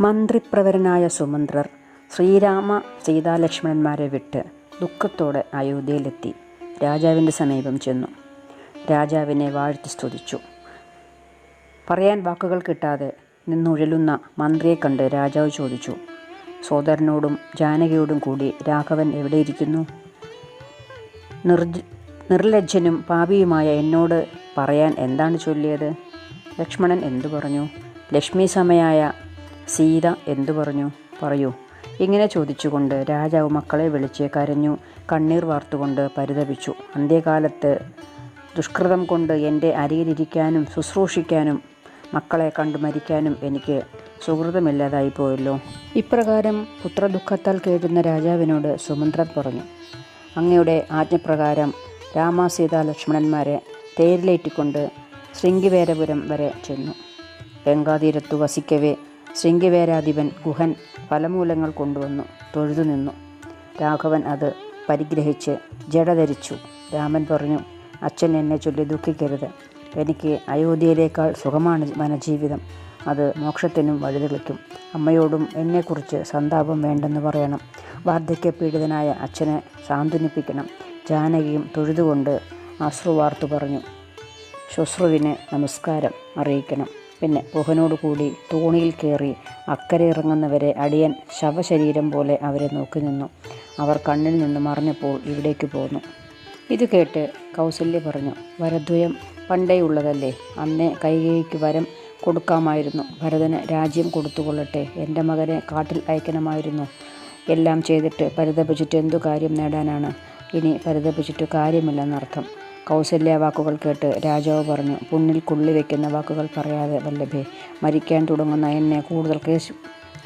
മന്ത്രിപ്രവരനായ സുമന്ത്രർ ശ്രീരാമ സീതാലക്ഷ്മണന്മാരെ വിട്ട് ദുഃഖത്തോടെ അയോധ്യയിലെത്തി. രാജാവിന്റെ സമീപം ചെന്നു. രാജാവിനെ വാഴ്ത്തി സ്തുതിച്ചു. പറയാൻ വാക്കുകൾ കിട്ടാതെ നിന്നുഴലുന്ന മന്ത്രിയെ കണ്ട് രാജാവ് ചോദിച്ചു സോദരനോടും ജാനകിയോടും കൂടി രാഘവൻ എവിടെയിരിക്കുന്നു? നിർജ നിർലജ്ജനും പാപിയുമായ എന്നോട് പറയാൻ എന്താണ് ചൊല്ലിയത്? ലക്ഷ്മണൻ എന്തു പറഞ്ഞു? ലക്ഷ്മി സമയായ സീത എന്തു പറഞ്ഞു? പറയൂ. ഇങ്ങനെ ചോദിച്ചുകൊണ്ട് രാജാവ് മക്കളെ വിളിച്ച് കരഞ്ഞു. കണ്ണീർ വാർത്തുകൊണ്ട് പരിതപിച്ചു. അന്ത്യകാലത്ത് ദുഷ്കൃതം കൊണ്ട് എന്റെ അരികിലിരിക്കാനും ശുശ്രൂഷിക്കാനും മക്കളെ കണ്ടു മരിക്കാനും എനിക്ക് സുഹൃതമില്ലാതായി പോയല്ലോ. ഇപ്രകാരം പുത്രദുഃഖത്താൽ കേഴുന്ന രാജാവിനോട് സുമന്ത്രൻ പറഞ്ഞു. അങ്ങയുടെ ആജ്ഞപ്രകാരം രാമ സീത ലക്ഷ്മണന്മാരെ തേരിലേറ്റിക്കൊണ്ട് ശൃംഗിവേരപുരം വരെ ചെന്നു. ഗംഗാതീരത്തു വസിക്കവേ ശൃംഗിവേരാധിപൻ ഗുഹൻ ഫലമൂലങ്ങൾ കൊണ്ടുവന്നു തൊഴുതു നിന്നു. രാഘവൻ അത് പരിഗ്രഹിച്ച് ജടധരിച്ചു രാമൻ പറഞ്ഞു അച്ഛൻ എന്നെ ചൊല്ലി ദുഃഖിക്കരുത്. എനിക്ക് അയോധ്യയിലേക്കാൾ സുഖമാണ് വനജീവിതം. അത് മോക്ഷത്തിനും വഴിതെളിക്കും. അമ്മയോടും എന്നെക്കുറിച്ച് സന്താപം വേണ്ടെന്ന് പറയണം. വാർദ്ധക്യപീഡിതനായ അച്ഛനെ സാന്ത്വനിപ്പിക്കണം. ജാനകിയും തൊഴുതുകൊണ്ട് അശ്രുവാർത്തു പറഞ്ഞു ശുശ്രുവിന് നമസ്കാരം അറിയിക്കണം. പിന്നെ കൂടി തോണിയിൽ കയറി അക്കരെ ഇറങ്ങുന്നവരെ അടിയൻ ശവശരീരം പോലെ അവരെ നോക്കി നിന്നു. അവർ കണ്ണിൽ നിന്ന് മറിഞ്ഞപ്പോൾ ഇവിടേക്ക് പോന്നു. ഇത് കേട്ട് കൗസല്യ പറഞ്ഞു വരദ്വയം പണ്ടേ ഉള്ളതല്ലേ. അന്നേ കൈകേയിക്ക് വരം കൊടുക്കാമായിരുന്നു. ഭരതന് രാജ്യം കൊടുത്തുകൊള്ളട്ടെ. എന്റെ മകനെ കാട്ടിൽ അയക്കണമായിരുന്നു. എല്ലാം ചെയ്തിട്ട് പരിതപിച്ചിട്ട് എന്തു കാര്യം നേടാനാണ്? ഇനി പരിതപിച്ചിട്ട് കാര്യമില്ലെന്നർത്ഥം. കൗസല്യ വാക്കുകൾ കേട്ട് രാജാവ് പറഞ്ഞു പുണ്ണിൽ കുള്ളി വയ്ക്കുന്ന വാക്കുകൾ പറയാതെ വല്ലഭേ മരിക്കാൻ തുടങ്ങുന്ന എന്നെ കൂടുതൽ ക്ലേശി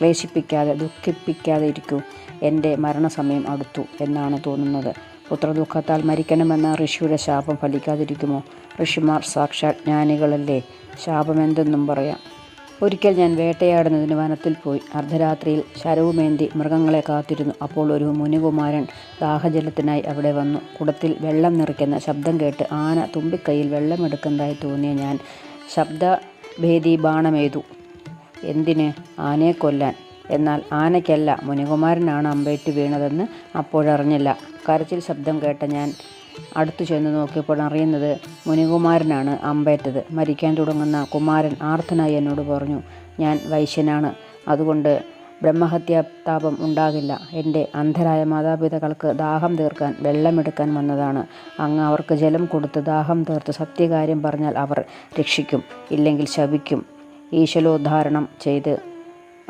ക്ലേശിപ്പിക്കാതെ ദുഃഖിപ്പിക്കാതെ ഇരിക്കൂ. എന്റെ മരണസമയം അടുത്തു എന്നാണ് തോന്നുന്നത്. പുത്രദുഃഖത്താൽ മരിക്കണമെന്ന ഋഷിയുടെ ശാപം ഫലിക്കാതിരിക്കുമോ? ഋഷിമാർ സാക്ഷാത് ജ്ഞാനികളല്ലേ ശാപമെന്തെന്നും പറയാം. ഒരിക്കൽ ഞാൻ വേട്ടയാടുന്നതിന് വനത്തിൽ പോയി. അർദ്ധരാത്രിയിൽ ശരവുമേന്തി മൃഗങ്ങളെ കാത്തിരുന്നു. അപ്പോൾ ഒരു മുനികുമാരൻ ദാഹജലത്തിനായി അവിടെ വന്നു. കുടത്തിൽ വെള്ളം നിറയ്ക്കുന്ന ശബ്ദം കേട്ട് ആന തുമ്പിക്കൈയിൽ വെള്ളമെടുക്കുന്നതായി തോന്നിയ ഞാൻ ശബ്ദഭേദി ബാണമേതു. എന്തിന്? ആനയെ കൊല്ലാൻ. എന്നാൽ ആനയ്ക്കല്ല മുനികുമാരനാണ് അമ്പേറ്റ് വീണതെന്ന് അപ്പോഴറിഞ്ഞില്ല. കരച്ചിൽ ശബ്ദം കേട്ട ഞാൻ അടുത്തു ചെന്ന് നോക്കിയപ്പോൾ അറിയുന്നത് മുനികുമാരനാണ് അമ്പേറ്റത് മരിക്കാൻ തുടങ്ങുന്ന കുമാരൻ ആർത്തനായി എന്നോട് പറഞ്ഞു ഞാൻ വൈശ്യനാണ്. അതുകൊണ്ട് ബ്രഹ്മഹത്യാതാപം ഉണ്ടാകില്ല. എന്റെ അന്ധരായ മാതാപിതാക്കൾക്ക് ദാഹം തീർക്കാൻ വെള്ളമെടുക്കാൻ വന്നതാണ്. അങ്ങ് അവർക്ക് ജലം കൊടുത്ത് ദാഹം തീർത്ത് സത്യകാര്യം പറഞ്ഞാൽ അവർ രക്ഷിക്കും ഇല്ലെങ്കിൽ ശപിക്കും. ഈശ്വലോദ്ധാരണം ചെയ്ത്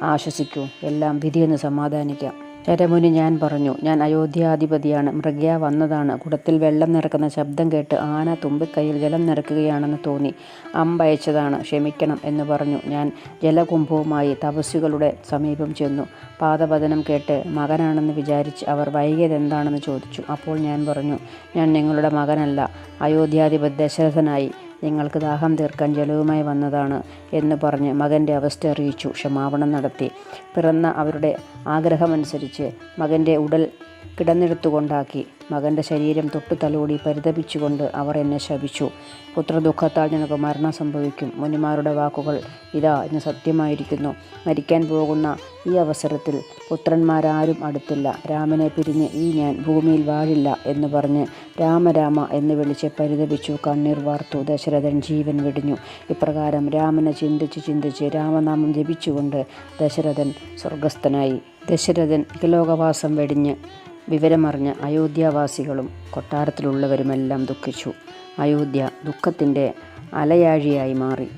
ആശ്വസിക്കൂ. എല്ലാം വിധിയെന്ന് സമാധാനിക്കാം. ശരമുനി ഞാൻ പറഞ്ഞു ഞാൻ അയോധ്യാധിപതിയാണ്. മൃഗ്യ വന്നതാണ്. കുടത്തിൽ വെള്ളം നിറക്കുന്ന ശബ്ദം കേട്ട് ആന തുമ്പിക്കൈയിൽ ജലം നിറക്കുകയാണെന്ന് തോന്നി. അമ്പയച്ചതാണ് ക്ഷമിക്കണം എന്ന് പറഞ്ഞു. ഞാൻ ജലകുംഭവുമായി തപസ്സുകളുടെ സമീപം ചെന്നു. പാദപതനം കേട്ട് മകനാണെന്ന് വിചാരിച്ച് അവർ വൈകിയതെന്താണെന്ന് ചോദിച്ചു. അപ്പോൾ ഞാൻ പറഞ്ഞു ഞാൻ നിങ്ങളുടെ മകനല്ല. അയോധ്യാധിപതി ദശരഥനായി. നിങ്ങൾക്ക് ദാഹം തീർക്കാൻ ജലവുമായി വന്നതാണ് എന്ന് പറഞ്ഞ് മകന്റെ അവസ്ഥ അറിയിച്ചു. ക്ഷമാപണം നടത്തി. പിറന്ന അവരുടെ ആഗ്രഹമനുസരിച്ച് മകന്റെ ഉടൽ കിടന്നെടുത്തുകൊണ്ടാക്കി. മകന്റെ ശരീരം തൊട്ടു തലോടി പരിതപിച്ചുകൊണ്ട് അവർ എന്നെ ശപിച്ചു. പുത്രദുഃഖത്താൽ നിനക്ക് മരണം സംഭവിക്കും. മുനിമാരുടെ വാക്കുകൾ ഇതാ ഇന്ന് സത്യമായിരിക്കുന്നു. മരിക്കാൻ പോകുന്ന ഈ അവസരത്തിൽ പുത്രന്മാരാരും അടുത്തില്ല. രാമനെ പിരിഞ്ഞ് ഈ ഞാൻ ഭൂമിയിൽ വാഴില്ല എന്ന് പറഞ്ഞ് രാമരാമ എന്ന് വിളിച്ച് പരിതപിച്ചു. കണ്ണീർ വാർത്തു. ദശരഥൻ ജീവൻ വെടിഞ്ഞു. ഇപ്രകാരം രാമനെ ചിന്തിച്ച് ചിന്തിച്ച് രാമനാമം ജപിച്ചുകൊണ്ട് ദശരഥൻ സ്വർഗസ്ഥനായി. ദശരഥൻ ഇകലോകവാസം വെടിഞ്ഞ് വിവരമറിഞ്ഞ അയോധ്യാവാസികളും കൊട്ടാരത്തിലുള്ളവരുമെല്ലാം ദുഃഖിച്ചു. അയോധ്യ ദുഃഖത്തിന്റെ അലയാഴിയായി മാറി.